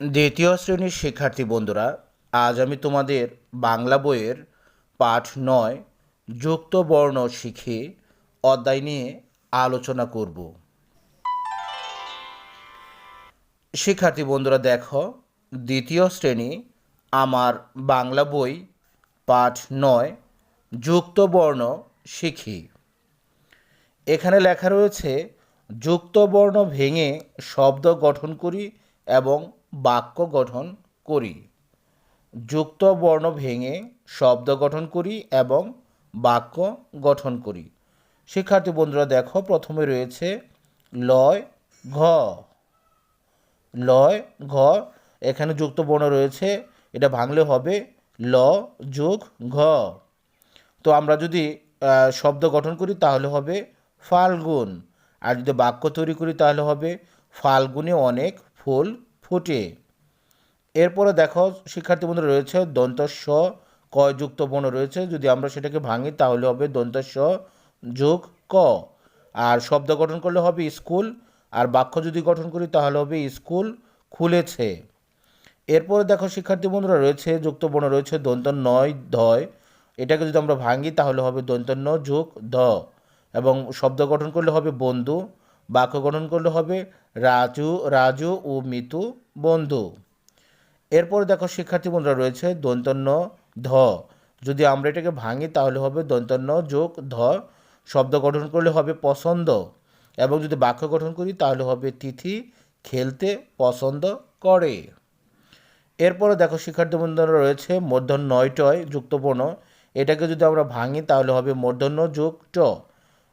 দ্বিতীয় শ্রেণির শিক্ষার্থী বন্ধুরা, আজ আমি তোমাদের বাংলা বইয়ের পাঠ নয়, যুক্ত বর্ণ শিখে অধ্যায় নিয়ে আলোচনা করব। শিক্ষার্থী বন্ধুরা, দেখো, দ্বিতীয় শ্রেণি আমার বাংলা বই পাঠ নয়, যুক্ত বর্ণ শিখি। এখানে লেখা রয়েছে, যুক্ত বর্ণ ভেঙে শব্দ গঠন করি এবং বাক্য গঠন করি। যুক্ত বর্ণ ভেঙে শব্দ গঠন করি এবং বাক্য গঠন করি। শিক্ষার্থী বন্ধুরা, দেখো, প্রথমে রয়েছে লয়, ঘ। লয়, ঘ, এখানে যুক্ত বর্ণ রয়েছে, এটা ভাঙলে হবে ল, যোগ, ঘ। তো আমরা যদি শব্দ গঠন করি, তাহলে হবে ফাল্গুন। আর যদি বাক্য তৈরি করি, তাহলে হবে ফাল্গুনে অনেক ফুল ফোটে। এরপরে দেখো, শিক্ষার্থী বন্ধু রয়েছে দন্ত স কয়যুক্ত বর্ণ রয়েছে। যদি আমরা সেটাকে ভাঙি, তাহলে হবে দন্ত স যোগ ক। আর শব্দ গঠন করলে হবে স্কুল, আর বাক্য যদি গঠন করি, তাহলে হবে স্কুল খুলেছে। এরপরে দেখো, শিক্ষার্থী বন্ধুরা রয়েছে, যুক্ত বর্ণ রয়েছে, দন্ত নয়, ধয়। এটাকে যদি আমরা ভাঙি, তাহলে হবে দন্ত ন যোগ ধ এবং শব্দ গঠন করলে হবে বন্ধু বাক্য গঠন করলে হবে রাজু রাজু ও মিতু বন্ধু। এরপর দেখো শিক্ষার্থী বন্ধুরা রয়েছে দন্তন্য, ধ। যদি আমরা এটাকে ভাঙি তাহলে হবে দন্তন্য যোগ ধ। শব্দ গঠন করলে হবে পছন্দ এবং যদি বাক্য গঠন করি তাহলে হবে তিথি, খেলতে পছন্দ করে। এরপরে দেখো শিক্ষার্থী বন্ধুরা রয়েছে মূর্ধন্য নয়টয় যুক্তবর্ণ এটাকে যদি আমরা ভাঙি তাহলে হবে মূর্ধন্য যোগ ট।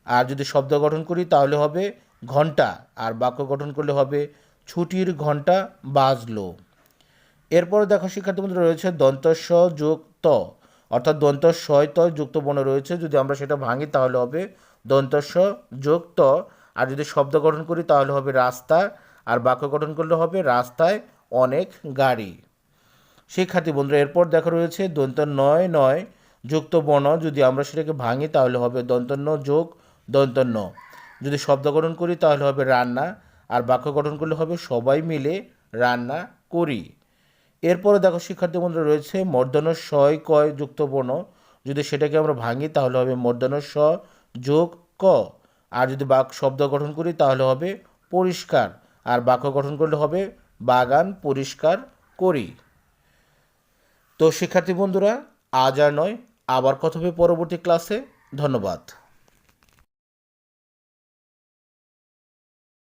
আর যদি শব্দ গঠন করি তাহলে হবে ঘণ্টা আর বাক্য গঠন করলে হবে ছুটির ঘণ্টা বাজলো। এরপরে দেখো শিক্ষার্থী বন্ধুরা রয়েছে দন্তস্ব যোগ ত অর্থাৎ দন্ত শয় ত যুক্ত বর্ণ রয়েছে। যদি আমরা সেটা ভাঙি তাহলে হবে দন্তস্ব যোগ ত আর যদি শব্দ গঠন করি তাহলে হবে রাস্তা, আর বাক্য গঠন করলে হবে রাস্তায় অনেক গাড়ি। শিক্ষার্থী বন্ধুরা, এরপর দেখা রয়েছে দন্ত নয় নয় যুক্ত বর্ণ যদি আমরা সেটাকে ভাঙি তাহলে হবে দন্তন্য যোগ দন্তন্য যদি শব্দ গঠন করি, তাহলে হবে রান্না, আর বাক্য গঠন করলে হবে সবাই মিলে রান্না করি। এরপরে দেখো, শিক্ষার্থী বন্ধুরা, রয়েছে মর্দন শয় কয় যুক্ত বর্ণ। যদি সেটাকে আমরা ভাঙি, তাহলে হবে মর্দন স যোগ ক। আর যদি বাক, শব্দ গঠন করি, তাহলে হবে পরিষ্কার। আর বাক্য গঠন করলে হবে বাগান পরিষ্কার করি। তো শিক্ষার্থী বন্ধুরা, আজ আর নয়, আবার কথা হবে পরবর্তী ক্লাসে। ধন্যবাদ।